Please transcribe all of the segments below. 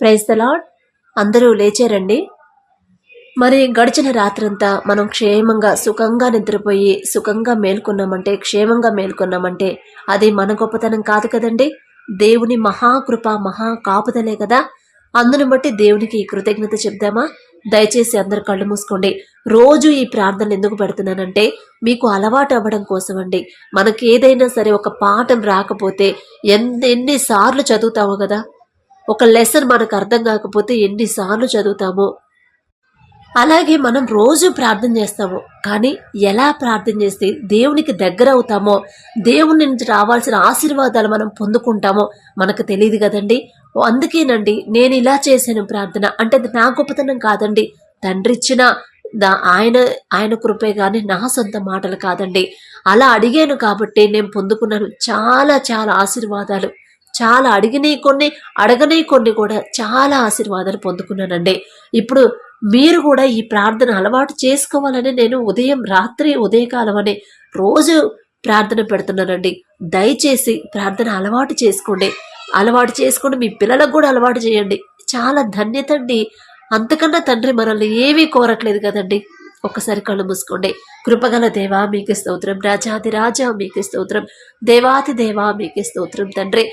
Praise lord అందరూ లేచారండి. మరి గడిచిన రాత్రంతా మనం క్షేమంగా సుఖంగా నిద్రపోయి సుఖంగా మేల్కొన్నామంటే క్షేమంగా మేల్కొన్నామంటే అది మన గొప్పతనం కాదు కదండి. దేవుని మహాకృప మహా కాపుదలే కదా. అందును బట్టి దేవునికి కృతజ్ఞత చెప్దామా? దయచేసి అందరు కళ్ళు మూసుకోండి. రోజు ఈ ప్రార్థనలు ఎందుకు పెడుతున్నానంటే మీకు అలవాటు అవ్వడం కోసం అండి మనకి ఏదైనా సరే ఒక పాఠం రాకపోతే ఎన్ని ఎన్నిసార్లు చదువుతామో కదా. ఒక లెసన్ మనకు అర్థం కాకపోతే ఎన్నిసార్లు చదువుతామో. అలాగే మనం రోజు ప్రార్థన చేస్తాము. కానీ ఎలా ప్రార్థన చేస్తే దేవునికి దగ్గర అవుతామో దేవుని నుంచి రావాల్సిన ఆశీర్వాదాలు మనం పొందుకుంటామో మనకు తెలియదు కదండి. అందుకేనండి నేను ఇలా చేశాను ప్రార్థన. అంటే అది నా గొప్పతనం కాదండి. తండ్రి ఇచ్చిన దా ఆయన ఆయన కృపే కానీ నా సొంత మాటలు కాదండి. అలా అడిగాను కాబట్టి నేను పొందుకున్నాను చాలా చాలా ఆశీర్వాదాలు. చాలా అడిగినవి కొన్ని అడగని కొన్ని కూడా చాలా ఆశీర్వాదాలు పొందుకున్నానండి. ఇప్పుడు మీరు కూడా ఈ ప్రార్థన అలవాటు చేసుకోవాలని నేను ఉదయం రాత్రి ఉదయకాలం అనే రోజు ప్రార్థన పెడుతున్నానండి. దయచేసి ప్రార్థన అలవాటు చేసుకోండి. అలవాటు చేసుకోండి. మీ పిల్లలకు కూడా అలవాటు చేయండి. చాలా ధన్యత అండి. అంతకన్నా తండ్రి మనల్ని ఏమీ కోరట్లేదు కదండి. ఒక్కసారి కళ్ళు మూసుకోండి. కృపగల దేవా మీకు స్తోత్రం. రాజాది రాజా మీకు స్తోత్రం. దేవాతి దేవా మీకు స్తోత్రం తండ్రి.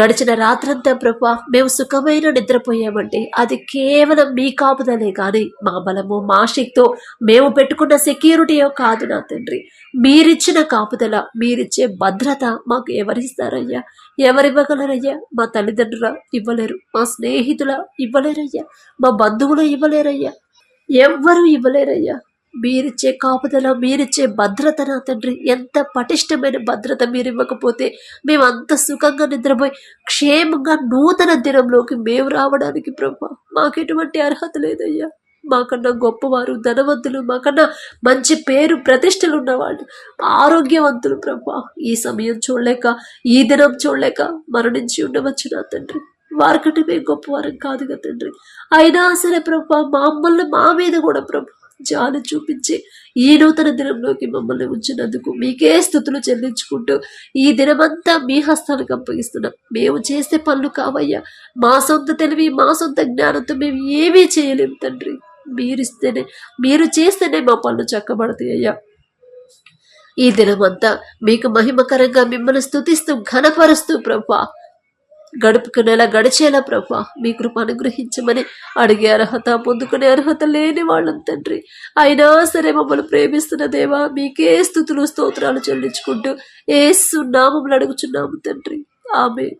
గడిచిన రాత్రంతా ప్రభా మేము సుఖమైన నిద్రపోయామండి అది కేవలం మీ కాపుదలే కానీ మా బలము మా శక్తితో మేము పెట్టుకున్న సెక్యూరిటీయో కాదు నా తండ్రి. మీరిచ్చిన కాపుదల మీరిచ్చే భద్రత మాకు ఎవరిస్తారయ్యా? ఎవరివ్వగలరయ్యా? మా తల్లిదండ్రుల ఇవ్వలేరు మా స్నేహితుల ఇవ్వలేరయ్యా మా బంధువులు ఇవ్వలేరయ్యా. ఎవ్వరూ ఇవ్వలేరయ్యా. మీరిచ్చే కాపుదల మీరిచ్చే భద్రత నా తండ్రి. ఎంత పటిష్టమైన భద్రత మీరు ఇవ్వకపోతే మేము అంత సుఖంగా నిద్రపోయి క్షేమంగా నూతన దినంలోకి మేము రావడానికి ప్రభా మాకు ఎటువంటి అర్హత లేదయ్యా. మాకన్నా గొప్పవారు ధనవంతులు మాకన్నా మంచి పేరు ప్రతిష్టలు ఉన్నవాళ్ళు ఆరోగ్యవంతులు ప్రభా. ఈ సమయం చూడలేక ఈ దినం చూడలేక మరణించి ఉండవచ్చు నా తండ్రి. వారికంటే మేము గొప్పవారం కాదు కదా తండ్రి. అయినా సరే ప్రభా మమ్మల్ని మా మీద కూడా ప్రభా. జాలు చూపించి ఈ నూతన దినంలోకి మమ్మల్ని ఉంచినందుకు మీకే స్థుతులు చెల్లించుకుంటూ ఈ దినమంతా మీ హస్తానికి అప్పగిస్తున్నాం. మేము చేసే పనులు కావయ్యా. మా సొంత తెలివి మా సొంత జ్ఞానంతో మేము ఏమీ చేయలేము తండ్రి. మీరిస్తేనే మీరు చేస్తేనే మా పనులు చక్కబడతాయి అయ్యా ఈ దినమంతా మీకు మహిమకరంగా మిమ్మల్ని స్థుతిస్తూ ఘనపరుస్తూ ప్రభా. గడుపుకునేలా గడిచేలా ప్రభా మీ కృప అనుగ్రహించమని అడిగే అర్హత పొందుకునే అర్హత లేని వాళ్ళం తండ్రి. అయినా సరే మమ్మల్ని ప్రేమిస్తున్న దేవా మీకే స్థుతులు స్తోత్రాలు చెల్లించుకుంటూ ఏసు నామములు అడుగుచున్నాము తండ్రి. ఆమె